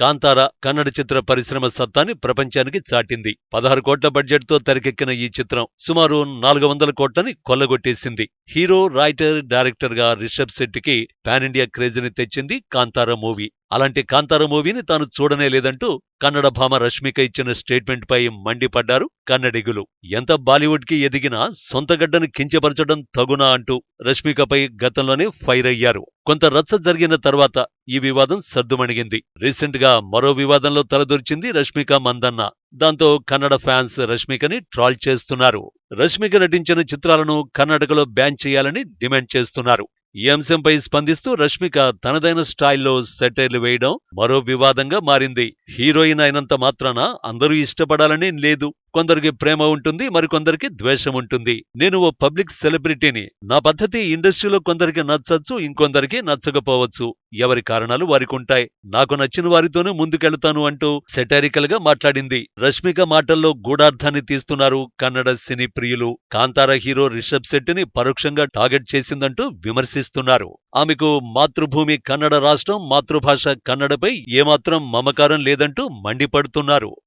కాంతార కన్నడ చిత్ర పరిశ్రమ సత్తాని ప్రపంచానికి చాటింది. పదహారు కోట్ల బడ్జెట్తో తెరకెక్కిన ఈ చిత్రం సుమారు నాలుగు వందల కోట్లని కొల్లగొట్టేసింది. హీరో రైటర్ డైరెక్టర్గా రిషబ్ శెట్టికి పాన్ ఇండియా క్రేజ్ని తెచ్చింది కాంతార మూవీ. అలాంటి కాంతార మూవీని తాను చూడనే లేదంటూ కన్నడ భామ రష్మిక ఇచ్చిన స్టేట్మెంట్పై మండిపడ్డారు కన్నడిగులు. ఎంత బాలీవుడ్కి ఎదిగినా సొంత గడ్డను కించపరచడం తగునా అంటూ రష్మికపై గతంలోనే ఫైర్ అయ్యారు. కొంత రచ్చ జరిగిన తర్వాత ఈ వివాదం సర్దుమణిగింది. రీసెంట్గా మరో వివాదంలో తలదొరిచింది రష్మిక మందన్న. దాంతో కన్నడ ఫ్యాన్స్ రష్మికని ట్రాల్ చేస్తున్నారు. రష్మిక నటించిన చిత్రాలను కర్ణాటకలో బ్యాన్ చేయాలని డిమాండ్ చేస్తున్నారు. ఈ అంశంపై స్పందిస్తూ రష్మిక తనదైన స్టైల్లో సెటైర్లు వేయడం మరో వివాదంగా మారింది. హీరోయిన్ అయినంత మాత్రాన అందరూ ఇష్టపడాలని లేదు. కొందరికి ప్రేమ ఉంటుంది మరికొందరికి ద్వేషం ఉంటుంది. నేను ఓ పబ్లిక్ సెలబ్రిటీని. నా పద్ధతి ఇండస్ట్రీలో కొందరికి నచ్చచ్చు ఇంకొందరికి నచ్చకపోవచ్చు. ఎవరి కారణాలు వారికి ఉంటాయి నాకు నచ్చిన వారితోనే ముందుకెళ్తాను అంటూ సెటారికల్గా మాట్లాడింది. రష్మిక మాటల్లో గూఢార్థాన్ని తీస్తున్నారు కన్నడ సినీ ప్రియులు. కాంతార హీరో రిషబ్ శెట్టిని పరోక్షంగా టార్గెట్ చేసిందంటూ విమర్శిస్తున్నారు. ఆమెకు మాతృభూమి కన్నడ రాష్ట్రం మాతృభాష కన్నడపై ఏమాత్రం మమకారం లేదంటూ మండిపడుతున్నారు.